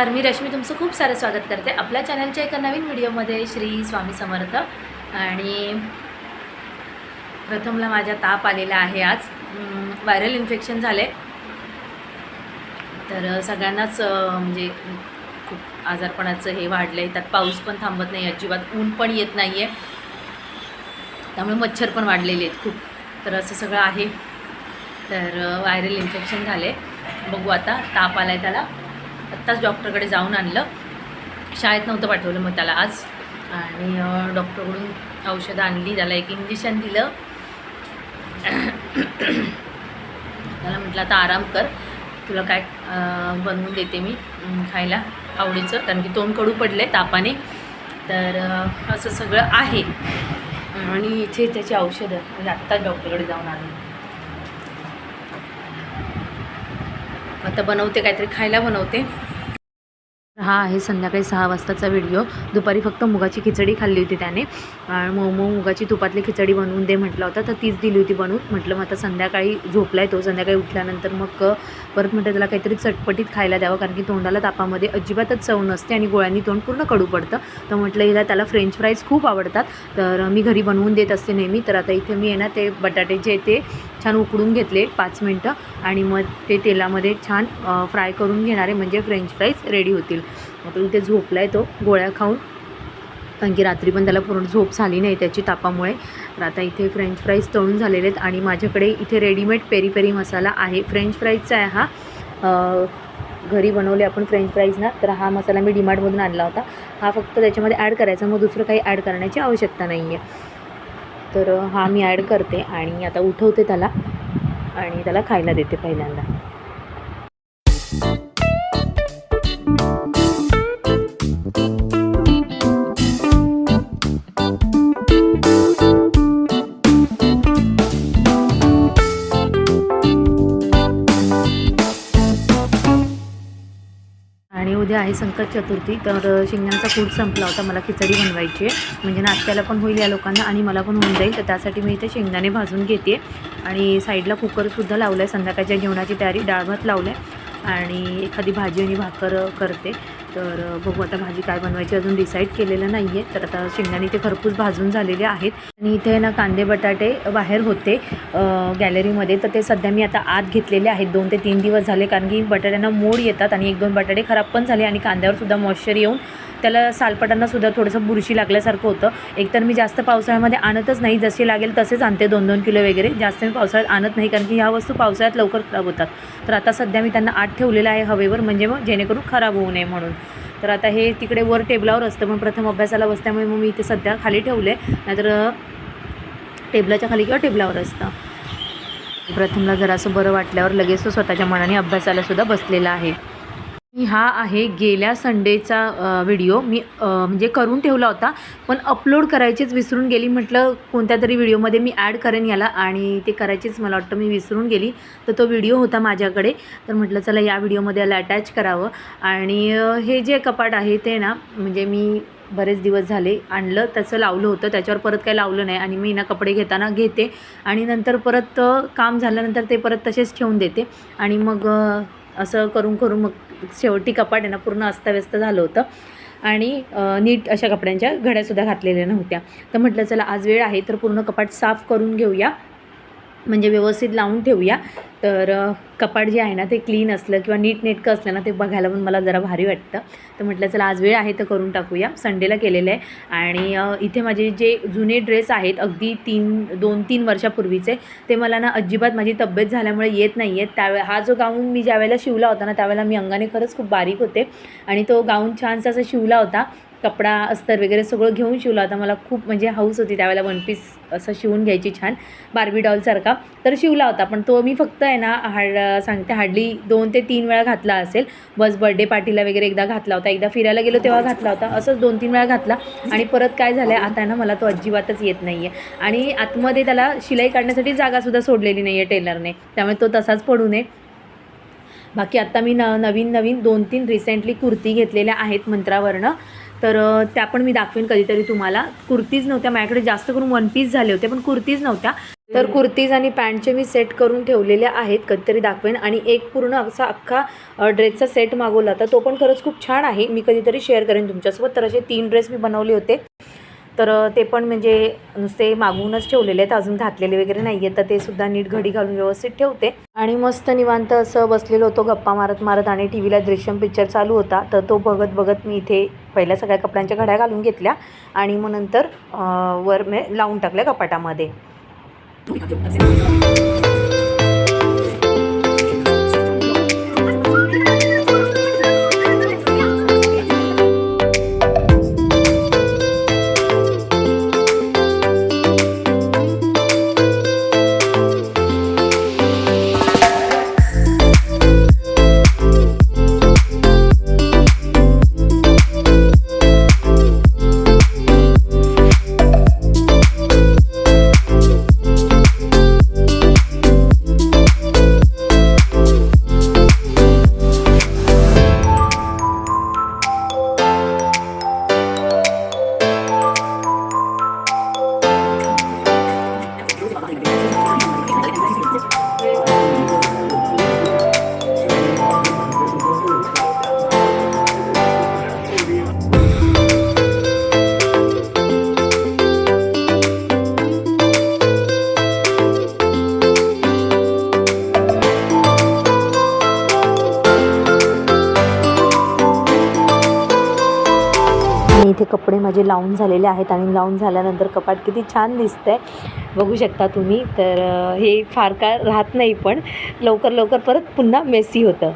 नमस्कार मी रश्मी तुमचं खूप सारं स्वागत करते आपल्या चॅनलच्या एका नवीन व्हिडिओमध्ये श्री स्वामी समर्थ. आणि प्रथमला माझ्या ताप आलेला आहे आज. व्हायरल इन्फेक्शन झाले तर सगळ्यांनाच म्हणजे खूप आजारपणाचं हे वाढलं आहे त्यात पाऊस पण थांबत नाही अजिबात ऊन पण येत नाही आहे त्यामुळे मच्छर पण वाढलेले आहेत खूप. तर असं सगळं आहे. तर व्हायरल इन्फेक्शन झाले बघू आता ताप आला आहे त्याला. आत्ताच डॉक्टरकडे जाऊन आणलं. शाळेत नव्हतं पाठवलं मग त्याला आज. आणि डॉक्टरकडून औषधं आणली त्याला एक इंजेक्शन दिलं. त्याला म्हटलं आता आराम कर. तुला काय बनवून देते मी खायला आवडीचं. कारण की तोंड कडू पडले तापाने. तर असं सगळं आहे. आणि इथे त्याची औषधं म्हणजे आत्ताच डॉक्टरकडे जाऊन आली आता बनवते काहीतरी खायला बनवते. हा आहे संध्याकाळी सहा वाजताचा व्हिडिओ. दुपारी फक्त मुगाची खिचडी खाल्ली होती त्याने. मोमो मग मग मुगाची तुपातली खिचडी बनवून दे म्हटलं होता तर तीच दिली होती बनवून. म्हटलं मग आता संध्याकाळी झोपलाय तो संध्याकाळी उठल्यानंतर मग परत म्हटलं त्याला काहीतरी चटपटीत खायला द्यावं कारण की तोंडाला तापामध्ये अजिबातच चव नसते आणि गोळ्यांनी तोंड पूर्ण कडू पडतं. तर म्हटलं हिला त्याला फ्रेंच फ्राईज खूप आवडतात. तर मी घरी बनवून देत असते नेहमी. तर आता इथे मी आहे ना ते बटाटे जे ते छान उकडून घेतले पाच मिनटं. आणि मग ते तेलामध्ये छान फ्राय करून घेणारे म्हणजे फ्रेंच फ्राईज रेडी होतील. आता इथे झोपला आहे तो गोळ्या खाऊन. कारण की रात्री पण त्याला पूर्ण झोप झाली नाही त्याची तापामुळे. तर आता इथे फ्रेंच फ्राईज तळून झालेले आहेत आणि माझ्याकडे इथे रेडीमेड पेरी पेरी मसाला आहे. फ्रेंच फ्राईजचा आहे हा. घरी बनवले आपण फ्रेंच फ्राईज ना तर हा मसाला मी डिमार्टमधून आणला होता. हा फक्त त्याच्यामध्ये ॲड करायचा मग दुसरं काही ॲड करण्याची आवश्यकता नाही आहे तर हा मी ॲड करते आणि आता उठवते त्याला आणि त्याला खायला देते पहिल्यांदा. आहे संकट चतुर्थी तर शेंगदाण्याचा कूट संपला होता. मला खिचडी बनवायची आहे. म्हणजे नाश्त्याला पण होईल या लोकांना आणि मला पण होऊन जाईल. तर त्यासाठी मी इथे शेंगदाणे भाजून घेते. आणि साईडला कुकरसुद्धा लावलं आहे संध्याकाळच्या जेवणाची तयारी डाळ भात लावलं आहे आणि एखादी भाजी आणि भाकर करते. तर बघू आता भाजी काय बनवायची अजून डिसाईड केलेलं नाही आहे तर आता शेंगदाणे ते खरपूस भाजून झालेले आहेत. आणि इथे ना कांदे बटाटे बाहेर होते गॅलरीमध्ये तर ते सध्या मी आता आत घेतलेले आहेत. दोन ते तीन दिवस झाले कारण की बटाट्यांना मोड येतात आणि एक दोन बटाटे खराब पण झाले आणि कांद्यावर सुद्धा मॉइश्चर येऊन त्याला सालपटांना सुद्धा थोडंसं बुरशी लागल्यासारखं होतं. एकतर मी जास्त पावसाळ्यामध्ये आणतच नाही. जसे लागेल तसेच आणते दोन दोन किलो वगैरे. जास्त मी पावसाळ्यात आणत नाही कारण की ह्या वस्तू पावसाळ्यात लवकर खराब होतात. तर आता सध्या मी त्यांना आत ठेवलेलं आहे हवेवर. म्हणजे मग जेणेकरून खराब होऊ नये म्हणून. तर आता हे तिकडे वर टेबलावर असतं पण प्रथम अभ्यासाला बसल्यामुळे मग मी इथे सध्या खाली ठेवले नाहीतर टेबलाच्या खाली किंवा टेबलावर असतं. प्रथमला जरासं बरं वाटल्यावर लगेच तो स्वतःच्या मनाने अभ्यासाला सुद्धा बसलेला आहे. हा आहे गेल्या संडेचा व्हिडिओ. मी म्हणजे करून ठेवला होता पण अपलोड करायचीच विसरून गेली. म्हटलं कोणत्या तरी व्हिडिओमध्ये मी ॲड करेन याला आणि ते करायचीच मला वाटतं मी विसरून गेली. तर तो व्हिडिओ होता माझ्याकडे. तर म्हटलं चला या व्हिडिओमध्ये याला अटॅच करावं. आणि हे जे कपाट आहे ते ना म्हणजे मी बरेच दिवस झाले आणलं त्याचं लावलं होतं. त्याच्यावर परत काही लावलं नाही आणि मी ना कपडे घेताना घेते. आणि नंतर परत काम झाल्यानंतर ते परत तसेच ठेवून देते. आणि मग असं करून करून मग शेवटी कपाट आहे ना पूर्ण अस्ताव्यस्त झालं होतं. आणि नीट अशा कपड्यांच्या घड्यासुद्धा घातलेल्या नव्हत्या. तर म्हटलं चला आज वेळ आहे तर पूर्ण कपाट साफ करून घेऊया. म्हणजे व्यवस्थित लावून ठेवूया. तर कपाट जे आहे ना ते क्लीन असलं किंवा नीट नेटकं असलं ना ते बघायला पण मला जरा भारी वाटतं. तर म्हटलं चला आज वेळ आहे तर करून टाकूया. संडेला केलेलं आहे. आणि इथे माझे जे जुने ड्रेस आहेत अगदी तीन दोन तीन वर्षापूर्वीचे ते मला ना अजिबात माझी तब्येत झाल्यामुळे येत नाही आहेत त्यावेळे हा जो गाऊन मी ज्यावेळेला शिवला होता ना त्यावेळेला मी अंगाने खरंच खूप बारीक होते. आणि तो गाऊन छानसा असा शिवला होता. कपडा अस्तर वगैरे सगळं घेऊन शिवला. होता मला खूप म्हणजे हाऊस होती त्यावेळेला वन पीस असं शिवून घ्यायची छान. बार्बी डॉलसारखा तर शिवला होता. पण तो मी फक्त आहे ना हाड सांगते हार्डली दोन ते तीन वेळा घातला असेल. बस बर्थडे पार्टीला वगैरे एकदा घातला होता. एकदा फिरायला गेलो तेव्हा घातला होता. असंच दोन तीन वेळा घातला. आणि परत काय झालं आहे आता ना मला तो अजिबातच येत नाही आहे आणि आतमध्ये त्याला शिलाई काढण्यासाठी जागासुद्धा सोडलेली नाही आहे टेलरने. त्यामुळे तो तसाच पडू नये. बाकी आत्ता मी न नवीन नवीन दोन तीन रिसेंटली कुर्ती घेतलेल्या आहेत मंत्रावरनं. तर त्या पण मी दाखवेन कधीतरी तुम्हाला. कुर्तीज नव्हत्या माझ्याकडे जास्त करून वन पीस झाले होते पण कुर्तीज नव्हत्या. तर कुर्तीज आणि पॅन्टचे मी सेट करून ठेवलेले आहेत कधीतरी दाखवेन. आणि एक पूर्ण असा अख्खा ड्रेसचा सेट मागवला होता. तो पण खरंच खूप छान आहे. मी कधीतरी शेअर करेन तुमच्यासोबत. तर असे तीन ड्रेस मी बनवले होते. तर ते पण म्हणजे नुसते मागवूनच ठेवलेले आहेत. अजून घातलेले वगैरे नाही आहेत तर ते सुद्धा नीट घडी घालून व्यवस्थित ठेवते. आणि मस्त निवांत असं बसलेलो होतो गप्पा मारत मारत. आणि टी व्हीला दृश्यम पिक्चर चालू होता. तर तो बघत बघत मी इथे पहिल्या सगळ्या कपड्यांच्या घड्या घालून घेतल्या आणि मग नंतर वर मी लावून टाकल्या कपाटामध्ये. कपडे माझे लावून झालेले आहेत आणि लावून झाल्यानंतर कपाट किती छान दिसतंय. बघू शकता तुम्ही. तर हे फार काळ राहत नाही पण लवकर लवकर परत पुन्हा मेसी होतं.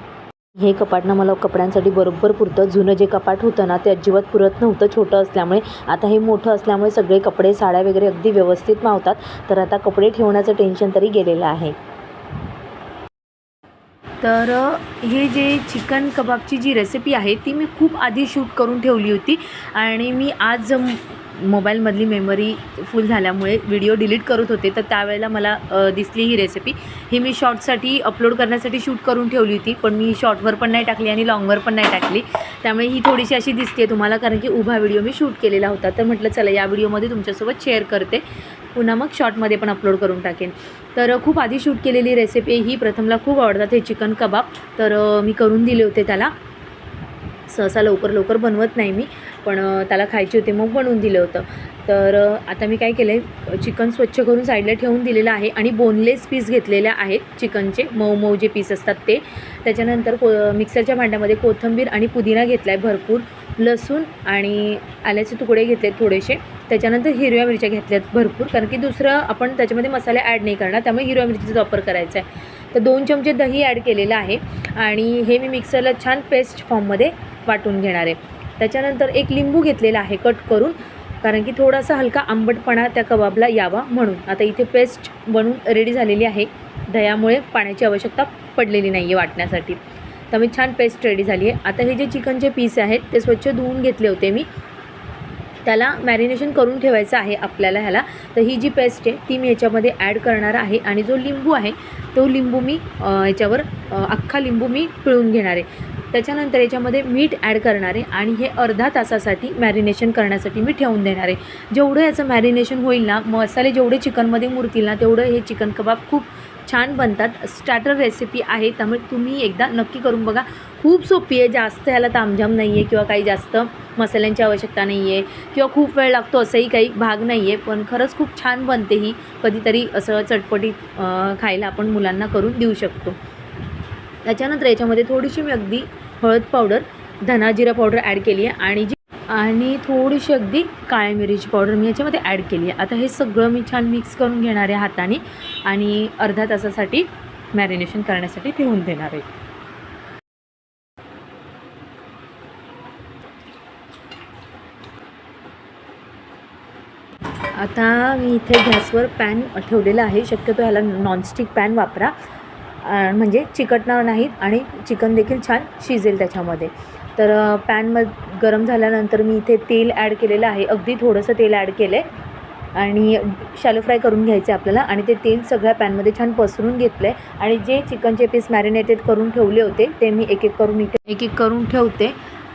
हे कपाट ना मला कपड्यांसाठी बरोबर पुरतं. जुनं जे कपाट होतं ना ते अजिबात पुरत नव्हतं. छोटं असल्यामुळे आता हे मोठं असल्यामुळे सगळे कपडे साड्या वगैरे अगदी व्यवस्थित मावतात. तर आता कपडे ठेवण्याचं टेन्शन तरी गेलेलं आहे. तर हे जे चिकन कबाबची जी रेसिपी आहे ती मी खूप आधी शूट करून ठेवली होती आणि मी आज मोबाईलमधली मेमरी फुल झाल्यामुळे व्हिडिओ डिलीट करत होते. तर त्यावेळेला मला दिसली ही रेसिपी ही मी शॉर्टसाठी अपलोड करण्यासाठी शूट करून ठेवली होती पण मी शॉर्टवर पण नाही टाकली आणि लॉंगवर पण नाही टाकली. त्यामुळे ही थोडीशी अशी दिसते तुम्हाला कारण की उभा व्हिडिओ मी शूट केलेला होता. तर म्हटलं चला या व्हिडिओमध्ये तुमच्यासोबत शेअर करते. पुन्हा मग शॉर्टमध्ये पण अपलोड करून टाकेन. तर खूप आधी शूट केलेली रेसिपी ही प्रथमला खूप आवडतात हे चिकन कबाब तर मी करून दिले होते त्याला. सहसा लवकर लवकर बनवत नाही मी पण त्याला खायचे होते मग बनवून दिलं होतं. तर आता मी काय केलं आहे चिकन स्वच्छ करून साईडला ठेवून दिलेलं आहे आणि बोनलेस पीस घेतलेले आहेत चिकनचे मऊ मऊ जे पीस असतात ते. त्याच्यानंतर को मिक्सरच्या भांड्यामध्ये कोथिंबीर आणि पुदिना घेतला आहे भरपूर लसूण आणि आल्याचे तुकडे घेतले थोडेसे. त्याच्यानंतर हिरव्या मिरच्या घेतल्यात भरपूर कारण की दुसरं आपण त्याच्यामध्ये मसाले ॲड नाही करणार त्यामुळे हिरव्या मिरचीचा वापर करायचा आहे. तर दोन चमचे दही ॲड केलेलं आहे आणि हे मी मिक्सरला छान पेस्ट फॉर्ममध्ये वाटून घेणार आहे. त्याच्यानंतर एक लिंबू घेतलेला आहे कट करून कारण की थोडासा हलका आंबटपणा त्या कबाबला यावा म्हणून. आता इथे पेस्ट बनून रेडी झालेली आहे. दह्यामुळे पाण्याची आवश्यकता पडलेली नाही आहे वाटण्यासाठी त्यामुळे छान पेस्ट रेडी झाली आहे. आता हे जे चिकनचे पीस आहेत ते स्वच्छ धुवून घेतले होते मी. त्याला मॅरिनेशन करून ठेवायचं आहे आपल्याला ह्याला. तर ही जी पेस्ट आहे ती मी याच्यामध्ये ॲड करणार आहे आणि जो लिंबू आहे तो लिंबू मी याच्यावर अख्खा लिंबू मी पिळून घेणार आहे. त्याच्यानंतर याच्यामध्ये मीठ ॲड करणार आहे आणि हे अर्धा तासासाठी मॅरिनेशन करण्यासाठी मी ठेवून देणार आहे. जेवढं याचं मॅरिनेशन होईल ना मसाले जेवढे चिकनमध्ये मुरतील ना तेवढं हे चिकन कबाब खूप छान बनतात. स्टार्टर रेसिपी आहे. त्यामुळे तुम्ही एकदा नक्की करून बघा. खूप सोपी आहे. जास्त ह्याला तामझाम नाही आहे किंवा काही जास्त मसाल्यांची आवश्यकता नाही आहे किंवा खूप वेळ लागतो असंही काही भाग नाही आहे पण खरंच खूप छान बनते ही. कधीतरी असं चटपटीत खायला आपण मुलांना करून देऊ शकतो. त्याच्यानंतर याच्यामध्ये थोडीशी मी अगदी हळद पावडर धना जिरा पावडर ॲड केली आहे आणि जी आणि थोडीशी अगदी काळ्या मिरीची पावडर मी याच्यामध्ये ॲड केली आहे आता हे सगळं मी छान मिक्स करून घेणार आहे हाताने. आणि अर्ध्या तासासाठी मॅरिनेशन करण्यासाठी ठेवून देणार आहे. आता मी इथे गॅसवर पॅन ठेवलेला आहे. शक्यतो ह्याला नॉनस्टिक पॅन वापरा. म्हणजे चिकटणार नाहीत आणि चिकन देखील छान शिजेल त्याच्यामध्ये. तर अ, पॅन मग गरम झाल्यानंतर मी इथे तेल ॲड केलेलं आहे. अगदी थोडंसं तेल ॲड केलं आहे आणि शॅलो फ्राय करून घ्यायचं आहे आपल्याला. आणि ते तेल सगळ्या पॅनमध्ये छान पसरून घेतलं आहे आणि जे चिकनचे पीस मॅरिनेटेड करून ठेवले होते ते मी एक एक करून इथे एक एक करून ठेवते.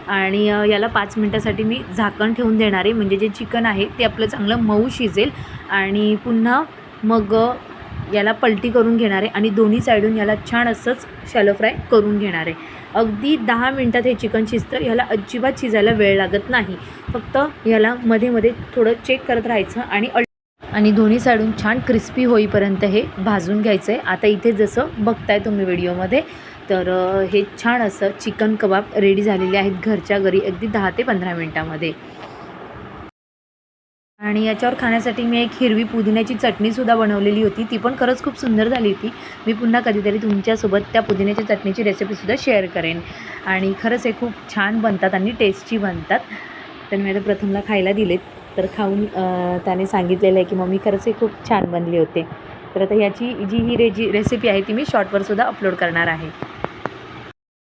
आणि याला पाच मिनटासाठी मी झाकण ठेवून देणार आहे. म्हणजे जे चिकन आहे ते आपलं चांगलं मऊ शिजेल. आणि पुन्हा मग याला पलटी करून घेणार आहे आणि दोन्ही साईडून याला छान असंच शॅलो फ्राय करून घेणार. आहे अगदी दहा मिनटात हे चिकन शिजतं ह्याला अजिबात शिजायला वेळ लागत नाही. फक्त ह्याला मध्ये मध्ये थोडं चेक करत राहायचं आणि आणि दोन्ही साईडून छान क्रिस्पी होईपर्यंत हे भाजून घ्यायचं आहे आता इथे जसं बघताय तुम्ही व्हिडिओमध्ये तर हे छान असं चिकन कबाब रेडी झालेले आहेत घरच्या घरी अगदी दहा ते पंधरा मिनटामध्ये. आणि याच्यावर खाण्यासाठी मी एक हिरवी पुदिन्याची चटणीसुद्धा बनवलेली होती. ती पण खरंच खूप सुंदर झाली होती. मी पुन्हा कधीतरी तुमच्यासोबत त्या पुदिन्याच्या चटणीची रेसिपीसुद्धा शेअर करेन. आणि खरंच हे खूप छान बनतात आणि टेस्टी बनतात. तर मी आता प्रथमला खायला दिलेत. तर खाऊन त्याने सांगितलेलं आहे की मम्मी खरंच हे खूप छान बनले होते. तर आता ह्याची जी ही रेजी रेसिपी आहे ती मी शॉर्टवरसुद्धा अपलोड करणार आहे.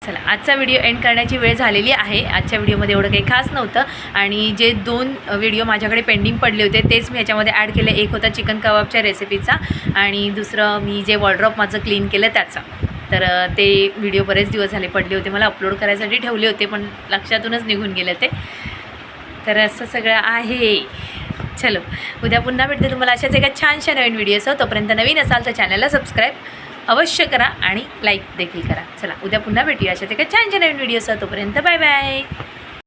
चला आजचा व्हिडिओ एंड करण्याची वेळ झालेली आहे. आजच्या व्हिडिओमध्ये एवढं काही खास नव्हतं. आणि जे दोन व्हिडिओ माझ्याकडे पेंडिंग पडले होते तेच मी याच्यामध्ये ॲड केले. एक होता चिकन कबाबच्या रेसिपीचा आणि दुसरं मी जे वॉर्ड्रॉप माझं क्लीन केलं त्याचा. तर ते व्हिडिओ बरेच दिवस झाले पडले होते. मला अपलोड करायसाठी ठेवले होते पण लक्षातूनच निघून गेले ते. तर असं सगळं आहे. चलो उद्या पुन्हा भेटते. तुम्हाला अशाच एका छानशा नवीन व्हिडिओसह हो. तोपर्यंत नवीन असाल तर चॅनलला सबस्क्राईब अवश्य करा आणि लाईक देखील करा. चला उद्या पुन्हा भेटूया. अशाच एका छानशा नवीन व्हिडिओसह तोपर्यंत बाय बाय